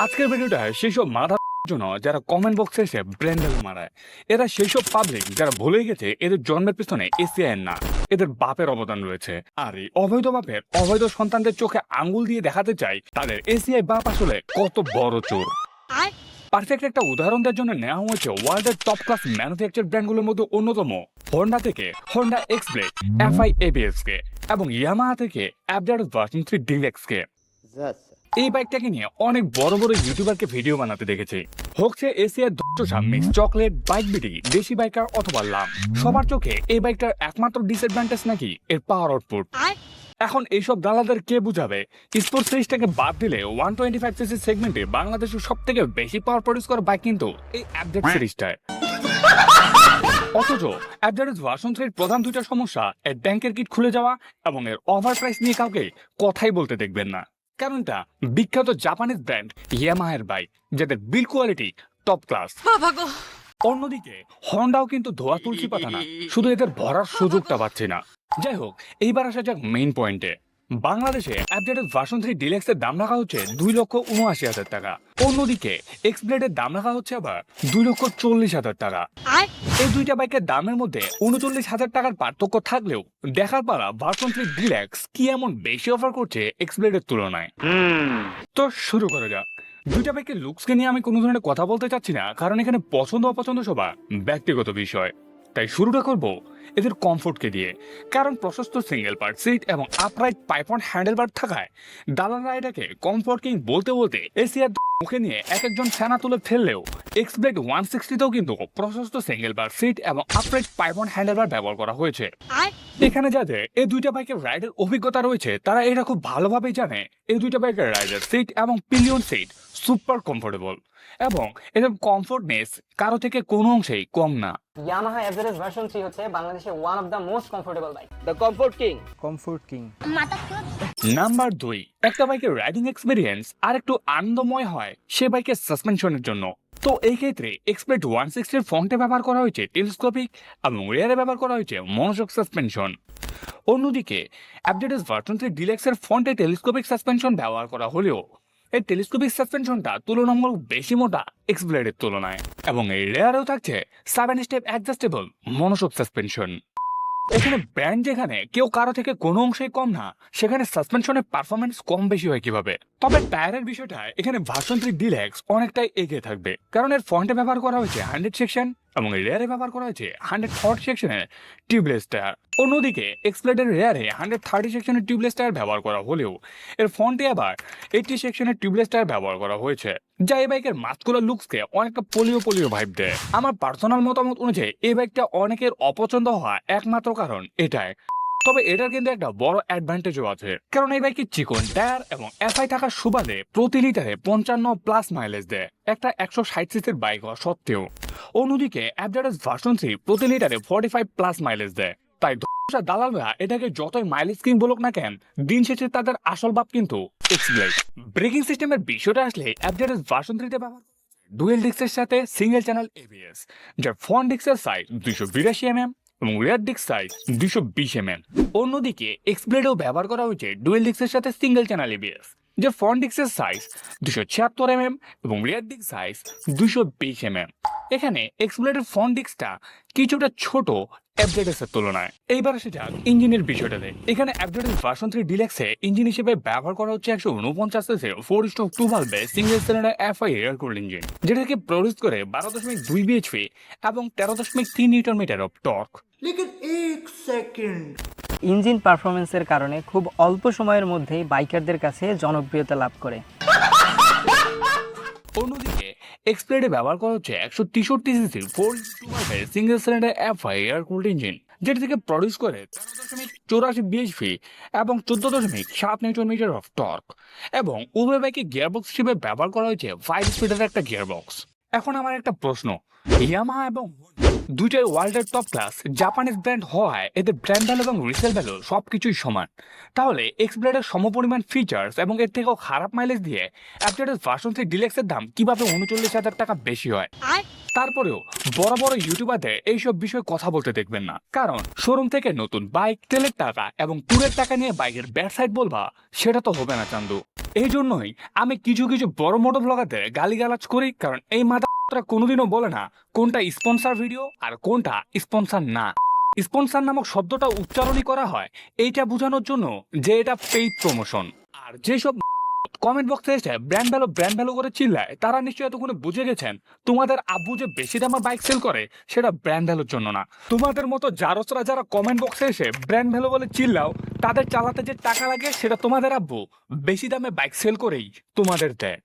আজকের ভিডিওটা সেই সব মাথা জন্য যারা কমেন্ট বক্সে এসে ব্র্যান্ডেল মারায় এরা সেই সব পাবলিক যারা ভুলে গেছে এদের জন্মের পিছনে এসিআই না এদের বাপের অবদান রয়েছে। আর এই অবৈধ বাপের অবৈধ সন্তানদের চোখে আঙ্গুল দিয়ে দেখাতে চাই তাদের এসিআই বাপ আসলে কত বড় চোর। পারফেক্ট একটা উদাহরণ দেওয়ার জন্য নেওয়া হয়েছে ওয়ার্ল্ডের টপ ক্লাস ম্যানুফ্যাকচার ব্র্যান্ডগুলোর মধ্যে অন্যতম হন্ডা থেকে Honda Honda X Blade FI ABS কে এবং ইয়ামাহা থেকে অ্যাবডার ভার্সন থ্রি ডিলেক্স কে এই বাইকটাকে নিয়ে অনেক বড় বড় ইউটিউবারকে ভিডিও বানাতে দেখেছি। হোকছে এশিয়ার দশটা মিক্স চকলেট বাইক বিডি দেশি বাইকার অথবা লাভ সবার চোখে এই বাইকটার একমাত্র ডিসঅ্যাডভান্টেজ নাকি? এর পাওয়ার আউটপুট এখন এইসব দালালদের কে বুঝাবে? স্পোর্টস সিরিজটাকে বাদ দিলে ওয়ান টোয়েন্টি ফাইভ সিসি সেগমেন্টে বাংলাদেশের সব থেকে বেশি পাওয়ার প্রডিউস করা বাইক কিন্তু এই অ্যাপডেট সিরিজটায় অথচ অ্যাপডেট ভার্সন থ্রির প্রধান দুইটা সমস্যা এর ব্যাংকের কিট খুলে যাওয়া এবং এর ওভার প্রাইস নিয়ে কাউকে কথাই বলতে দেখবেন না। কারণটা বিখ্যাত জাপানিজ ব্র্যান্ড ইয়ামাহের বাইক যাদের বিল কোয়ালিটি টপ ক্লাস অন্যদিকে হন্ডাও কিন্তু ধোয়া তুলসী পাতা না শুধু এদের ভরার সুযোগটা পাচ্ছে না। যাই হোক এইবার আসা যাক মেইন পয়েন্টে বাংলাদেশে আপডেটেড ভার্সন থ্রি ডিলেক্সের দাম রাখা হচ্ছে দুই লক্ষ উনআশি হাজার টাকা। অন্যদিকে এক্সব্লেডের দাম রাখা হচ্ছে আবার দুই লক্ষ চল্লিশ হাজার টাকা। এই দুইটা বাইকের দামের মধ্যে উনচল্লিশ হাজার টাকার পার্থক্য থাকলেও দেখার পারা ভার্সন থ্রি ডিল্যাক্স কি এমন বেশি অফার করছে এক্সব্লেডের তুলনায়? তো শুরু করা যাক। দুইটা বাইকের লুকসকে নিয়ে আমি কোনো ধরনের কথা বলতে চাচ্ছি না, কারণ এখানে পছন্দ অপছন্দ সবার ব্যক্তিগত বিষয়। তাই শুরুটা করব এদের কমফোর্টকে দিয়ে। কারণ প্রশস্ত সিঙ্গেল পার্ট সিট এবং আপরাইট পাইপন হ্যান্ডেলবার থাকায় দালালরা এটাকে কমফোর্ট কিং বলতে বলতে এসিয়ার মুখে নিয়ে এক একজন ফেনা তুলে ফেললেও এক্সব্লেড ওয়ান সিক্সটিতেও কিন্তু প্রশস্ত সিঙ্গেল বার সিট এবং আপরাইট পাইপন হ্যান্ডেলবার ব্যবহার করা হয়েছে। এখানে যাদের এই দুইটা বাইকের রাইডের অভিজ্ঞতা রয়েছে তারা এটা খুব ভালোভাবেই জানে। এই দুইটা বাইকের রাইডার সিট এবং পিলিয়ন সিট সুপার কমফোর্টেবল এবং এদের কমফোর্টনেস কারও থেকে কোনো অংশেই কম না। ইয়ামাহা এভারেজ ভার্সন 3 হচ্ছে বাংলাদেশে one of the most comfortable bike the comfort king comfort king number দুই একটা বাইকের রাইডিং এক্সপিরিয়েন্স আর একটু আনন্দময় হয় সে বাইকের সাসপেনশনের জন্য। তো এই ক্ষেত্রে এক্সপ্রেট ওয়ান সিক্সটির ফ্রন্টে ব্যবহার করা হয়েছে টেলিস্কোপিক এবং রিয়ারে ব্যবহার করা হয়েছে মনোযোগ সাসপেনশন অন্যদিকে অ্যাপডেটাস ভার্সন থ্রি ডিলেক্সের ফ্রন্টে টেলিস্কোপিক সাসপেনশন ব্যবহার করা হলেও এই টেলিস্কোপিক সাসপেনশনটা তুলনামূলক বেশি মোটা এক্সব্লেডের তুলনায়, এবং এই রেয়ারেও থাকছে seven step adjustable monoshock suspension. এখানে ব্র্যান্ড যেখানে কেউ কারও থেকে কোনো অংশেই কম না, সেখানে সাসপেনশনের পারফরমেন্স কম বেশি হয় কীভাবে? তবে টায়ারের বিষয়টা এখানে ভার্সন থ্রি ডিলেক্স অনেকটাই এগিয়ে থাকবে, কারণ এর ফ্রন্টে ব্যবহার করা হয়েছে হান্ড্রেড সেকশন এবং রেয়ারে ব্যবহার করা হয়েছে হান্ড্রেড ফর্টি সেকশনের টিউবলেস টায়ার অন্যদিকে এক্সপ্লেডের রেয়ারে হান্ড্রেড থার্টি সেকশনের টিউবলেস টায়ার ব্যবহার করা হলেও এর ফ্রন্টে আবার এইটি সেকশনের টিউবলেস টায়ার ব্যবহার করা হয়েছে। যা এই বাইকের মাস্কুলার লুকসকে অনেকটা পোলিও পোলিও ভাইব দেয়। আমার পার্সোনাল মতামত অনুযায়ী এই বাইকটা অনেকের অপছন্দ হওয়া একমাত্র কারণ এটাই। তবে এটার কিন্তু একটা বড় অ্যাডভান্টেজও আছে। কারণ এই বাইকের চিকন টায়ার এবং এফআই থাকার সুবাদে প্রতি লিটারে পঞ্চান্ন প্লাস মাইলেজ দেয়। একটা একশো ষাট সিসির বাইক হওয়া সত্ত্বেও। অন্যদিকে অ্যাপডারেস ভার্সন থ্রি প্রতি লিটারে ফর্টি ফাইভ প্লাস মাইলেজ দেয়। তাই ধসা দালালরা এটাকে যতই মাইলেজ কিং বলুক না কেন, দিন শেষে তাদের আসল বাপ কিন্তু ব্রেকিং সিস্টেমের বিষয়টা আসলে অ্যাপডারেস ভার্সন থ্রিতে ব্যবহার ডুয়েল ডিক্সের সাথে সিঙ্গেল চ্যানেল এবিএস যার ফ্রন্ট ডিক্সের সাইজ দুইশো বিরাশি এমএম এবং রেয়ার ডিক্স সাইজ দুশো বিশ এম এম অন্যদিকে এক্সপ্লেডেও ব্যবহার করা হয়েছে ডুয়েল ডিক্সের সাথে সিঙ্গেল চ্যানেল এবিএস যে ফ্রন্ট ডিক্সের সাইজ দুশো ছিয়াত্তর এমএম এবং রিয়ার ডিক্স সাইজ দুশো বিশ এমএম এখানে এক্সপ্লেডের ফ্রন্ট ডিক্সটা কিছুটা ছোট অ্যাপডেটেসের তুলনায়। এইবার আসে যাক ইঞ্জিনের বিষয়টাতে এখানে অ্যাপডেটেস ভার্সন থ্রি ডিলেক্সে ইঞ্জিন হিসেবে ব্যবহার করা হচ্ছে একশো উনপঞ্চাশ এসে four stroke two ভালভে single cylinder FI air cool engine যেটাকে প্রডিউস করে বারো দশমিক দুই বিএইচপি এবং তেরো দশমিক তিন newton metre of torque engine পারফরমেন্সের কারণে খুব অল্প সময়ের মধ্যেই বাইকারদের কাছে জনপ্রিয়তা লাভ করে। অন্যদিকে এক্সপ্লেডে ব্যবহার করা হচ্ছে একশো তেষট্টি সিসির four single cylinder FI air cooled engine যেটি থেকে প্রডিউস করে চৌরাশি বিএইচপি এবং চোদ্দ দশমিক সাত নিউটন মিটার অফ টর্ক এবং উভয় বাইকে গিয়ারবক্স হিসেবে ব্যবহার করা হয়েছে ফাইভ স্পিডের একটা গিয়ারবক্স এখন আমার একটা প্রশ্ন ইয়ামাহা এবং দুইটাই ওয়ার্ল্ডের টপ ক্লাস জাপানিজ ব্র্যান্ড হওয়ায় এদের ব্র্যান্ড ভ্যালু এবং রিসেল ভ্যালু সবকিছুই সমান। তাহলে এক্সব্লেডের সমপরিমাণ ফিচার্স এবং এর থেকেও খারাপ মাইলেজ দিয়ে অ্যাপডেটের ভার্সন থ্রি ডিলেক্সের দাম কীভাবে উনচল্লিশ হাজার টাকা বেশি হয়? তারপরেও বড় বড় ইউটিউবারদের এইসব বিষয়ে কথা বলতে দেখবেন না। কারণ শোরুম থেকে নতুন বাইক তেলের টাকা এবং ট্যুরের টাকা নিয়ে বাইকের ব্যাড সাইড বলবা সেটা তো হবে না চান্দু। এই জন্যই আমি কিছু কিছু বড় মোটো ব্লগারদের গালিগালাজ করি, কারণ এই মাথা কোনোদিনও বলে না কোনটা স্পন্সার ভিডিও আর কোনটা স্পন্সার না। স্পন্সার নামক শব্দটা উচ্চারণই করা হয়, এইটা বোঝানোর জন্য যে এটা পেইড প্রমোশন আর যেসব কমেন্ট বক্সে এসে ব্র্যান্ড ভ্যালু ব্র্যান্ড ভ্যালু করে চিল্লায়, তারা নিশ্চয়ই এতক্ষণে বুঝে গেছেন তোমাদের আব্বু যে বেশি দামে বাইক সেল করে, সেটা ব্র্যান্ড ভ্যালুর জন্য না। তোমাদের মতো জারসরা যারা কমেন্ট বক্সে এসে ব্র্যান্ড ভ্যালু বলে চিল্লাও, তাদের চালাতে যে টাকা লাগে, সেটা তোমাদের আব্বু। বেশি দামে বাইক সেল করেই তোমাদের দেয়।